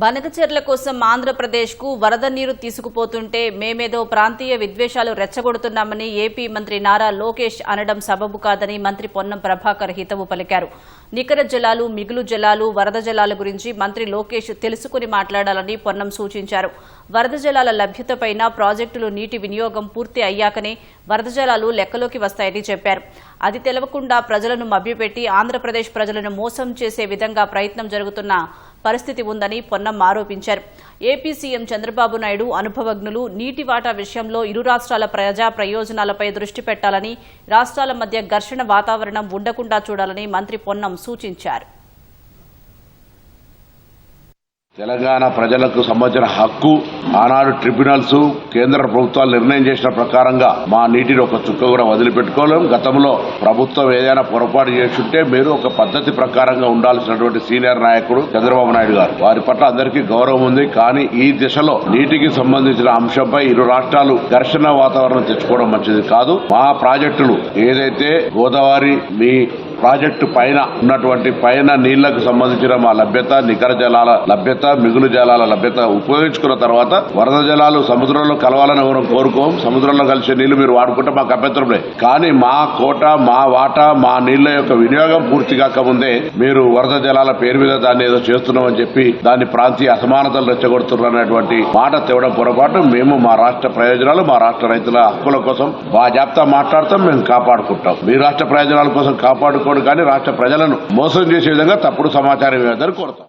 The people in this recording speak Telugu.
బనకచెర్ల కోసం ఆంధ్రప్రదేశ్కు వరద నీరు తీసుకుపోతుంటే మేమేదో ప్రాంతీయ విద్వేషాలు రెచ్చగొడుతున్నామని ఏపీ మంత్రి నారా లోకేష్ అనడం సబబు కాదని మంత్రి పొన్నం ప్రభాకర్ హితవు పలికారు. నికర జలాలు మిగులు జలాలు వరద జలాల గురించి మంత్రి లోకేష్ తెలుసుకుని మాట్లాడాలని పొన్నం సూచించారు. వరద జలాల లభ్యతపైన ప్రాజెక్టులు నీటి వినియోగం పూర్తి అయ్యాకనే వరద జలాలు లెక్కలోకి వస్తాయని చెప్పారు. అది తెలవకుండా ప్రజలను మభ్యపెట్టి ఆంధ్రప్రదేశ్ ప్రజలను మోసం చేసే విధంగా ప్రయత్నం జరుగుతున్న పరిస్థితి ఉందని పొన్నం ఆరోపించారు. ఏపీ సీఎం చంద్రబాబు నాయుడు అనుభవజ్ఞులు నీటి వాటా విషయంలో ఇరు రాష్ట్రాల ప్రజా ప్రయోజనాలపై దృష్టి పెట్టాలని రాష్ట్రాల మధ్య ఘర్షణ వాతావరణం ఉండకుండా చూడాలని మంత్రి పొన్నం సూచించారు. తెలంగాణ ప్రజలకు సంబంధించిన హక్కు ఆనాడు ట్రిబ్యునల్స్ కేంద్ర ప్రభుత్వాలు నిర్ణయం చేసిన ప్రకారంగా మా నీటిని ఒక చుక్క కూడా వదిలిపెట్టుకోలేం. గతంలో ప్రభుత్వం ఏదైనా పొరపాటు చేస్తుంటే మీరు ఒక పద్ధతి ప్రకారంగా ఉండాల్సినటువంటి సీనియర్ నాయకుడు చంద్రబాబు నాయుడు గారు. వారి పట్ల అందరికీ గౌరవం ఉంది. కానీ ఈ దిశలో నీటికి సంబంధించిన అంశంపై ఇరు రాష్ట్రాలు ఘర్షణ వాతావరణం తెచ్చుకోవడం మంచిది కాదు. మా ప్రాజెక్టులు ఏదైతే గోదావరి మీ ప్రాజెక్టు పైన ఉన్నటువంటి పైన నీళ్ళకు సంబంధించిన మా లభ్యత నికర జలాల లభ్యత మిగులు జలాల లభ్యత ఉపయోగించుకున్న తర్వాత వరద జలాలు సముద్రంలో కలవాలని మనం కోరుకోం? సముద్రంలో కలిసే నీళ్ళు మీరు వాడుకుంటే మాకు అభ్యంతరం లేదు. కానీ మా కోట మా వాటా మా నీళ్ళ యొక్క వినియోగం పూర్తి కాకముందే మీరు వరద జలాల పేరు మీద దాన్ని ఏదో చేస్తున్నామని చెప్పి దాన్ని ప్రాంతీయ అసమానతలు రెచ్చగొడుతున్నటువంటి మాట తేవడం పొరపాటు. మేము మా రాష్ట్ర ప్రయోజనాలు మా రాష్ట్ర రైతుల హక్కుల కోసం బాజాప్తా మాట్లాడతాం మేము కాపాడుకుంటాం. మీ రాష్ట్ర ప్రయోజనాల కోసం కాపాడు కాపాడుకోడు కానీ రాష్ట్ర ప్రజలను మోసం చేసే విధంగా తప్పుడు సమాచారం ఇవ్వదని కోరుతాం.